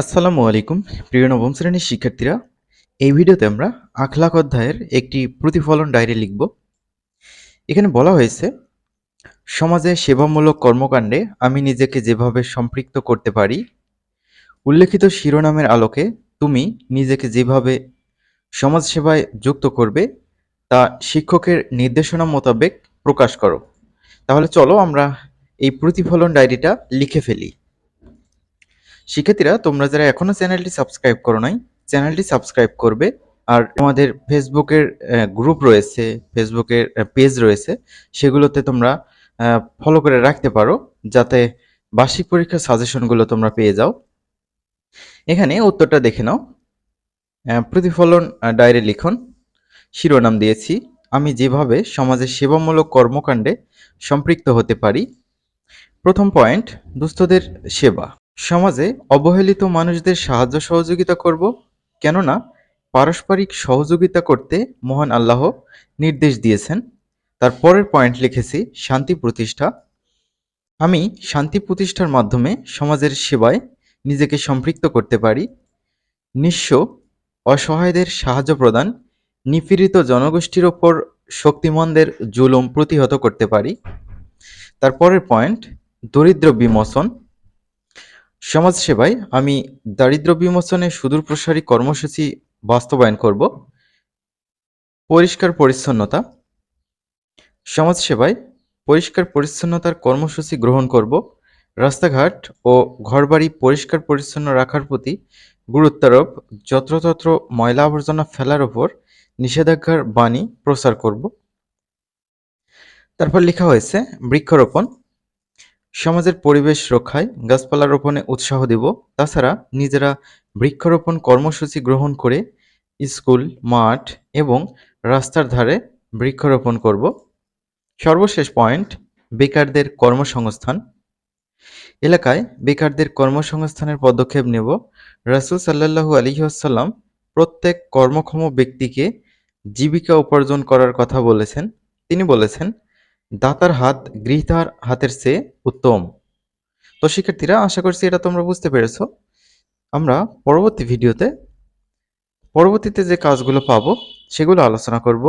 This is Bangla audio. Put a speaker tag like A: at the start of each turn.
A: আসসালামু আলাইকুম, প্রিয় নবম শ্রেণির শিক্ষার্থীরা। এই ভিডিওতে আমরা আখলাক অধ্যায়ের একটি প্রতিফলন ডায়েরি লিখব। এখানে বলা হয়েছে, সমাজে সেবামূলক কর্মকাণ্ডে আমি নিজেকে যেভাবে সম্পৃক্ত করতে পারি, উল্লেখিত শিরোনামের আলোকে তুমি নিজেকে যেভাবে সমাজসেবায় যুক্ত করবে, তা শিক্ষকের নির্দেশনা মোতাবেক প্রকাশ করো। তাহলে চলো আমরা এই প্রতিফলন ডায়েরিটা লিখে ফেলি। শিক্ষার্থীরা, তোমরা যারা এখনও চ্যানেলটি সাবস্ক্রাইব করো নাই, চ্যানেলটি সাবস্ক্রাইব করবে। আর আমাদের ফেসবুকের গ্রুপ রয়েছে, ফেসবুকের পেজ রয়েছে, সেগুলোতে তোমরা ফলো করে রাখতে পারো, যাতে বার্ষিক পরীক্ষার সাজেশনগুলো তোমরা পেয়ে যাও। এখানে উত্তরটা দেখে নাও। প্রতিফলন ডায়েরি লিখন। শিরোনাম দিয়েছি, আমি যেভাবে সমাজের সেবামূলক কর্মকাণ্ডে সম্পৃক্ত হতে পারি। প্রথম পয়েন্ট দুস্থদের সেবা। সমাজে অবহেলিত মানুষদের সাহায্য সহযোগিতা করব, কেননা পারস্পরিক সহযোগিতা করতে মহান আল্লাহ নির্দেশ দিয়েছেন। তার পরের পয়েন্ট লিখেছি, শান্তি প্রতিষ্ঠা। আমি শান্তি প্রতিষ্ঠার মাধ্যমে সমাজের সেবায় নিজেকে সম্পৃক্ত করতে পারি। নিঃস্ব অসহায়দের সাহায্য প্রদান, নিপীড়িত জনগোষ্ঠীর ওপর শক্তিমানদের জুলুম প্রতিহত করতে পারি। তারপরের পয়েন্ট, দরিদ্র বিমোচন। সমাজসেবায় আমি দারিদ্র বিমোচনে সুদূর প্রসারী কর্মসূচি বাস্তবায়ন করব। পরিষ্কার পরিচ্ছন্নতা। সমাজ সমাজসেবায় পরিষ্কার পরিচ্ছন্নতার কর্মসূচি গ্রহণ করব। রাস্তাঘাট ও ঘরবাড়ি পরিষ্কার পরিচ্ছন্ন রাখার প্রতি গুরুত্বারোপ, যত্রতত্র ময়লা আবর্জনা ফেলার ওপর নিষেধাজ্ঞার বাণী প্রচার করব। তারপর লেখা হয়েছে বৃক্ষরোপণ। সমাজের পরিবেশ রক্ষায় গাছপালা রোপণে উৎসাহ দেব। তাছাড়া নিজেরা বৃক্ষরোপণ কর্মসূচি গ্রহণ করে স্কুল, মাঠ এবং রাস্তার ধারে বৃক্ষরোপণ করব। সর্বশেষ পয়েন্ট, বেকারদের কর্মসংস্থান। এলাকায় বেকারদের কর্মসংস্থানের পদক্ষেপ নেব। রাসুল সাল্লাহু আলহিহাসাল্লাম প্রত্যেক কর্মক্ষম ব্যক্তিকে জীবিকা উপার্জন করার কথা বলেছেন। তিনি বলেছেন দাতার হাত, গৃহীতার হাতের চেয়ে উত্তম। তো শিক্ষার্থীরা, আশা করছি এটা তোমরা বুঝতে পেরেছ। আমরা পরবর্তী ভিডিওতে, পরবর্তীতে যে কাজগুলো পাবো, সেগুলো আলোচনা করব।